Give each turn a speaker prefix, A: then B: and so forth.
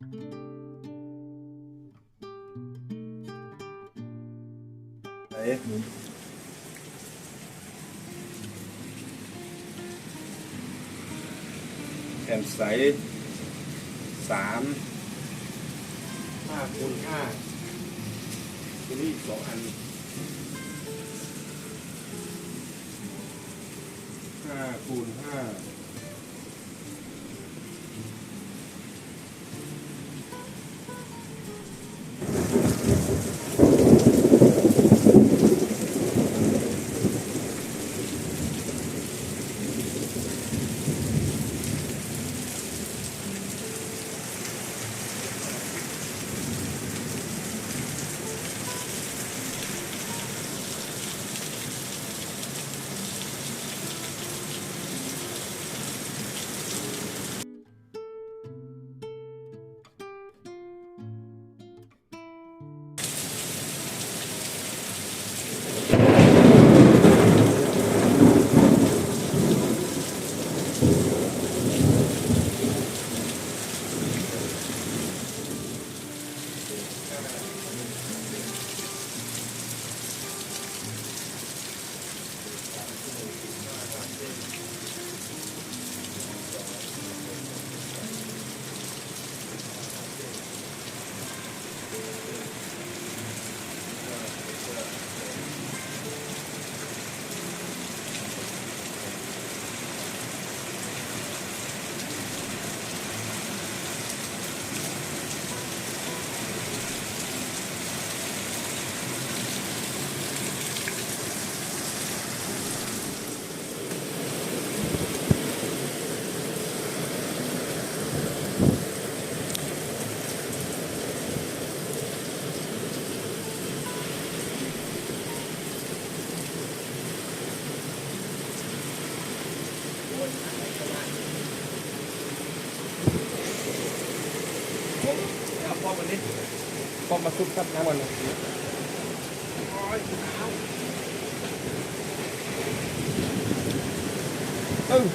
A: ไหนแผ่นใสสามห้าคูณห้าตัวนี้อีกสองอันห้าคูณห้า
B: พอม
A: ครับน้ำมันเลยเออ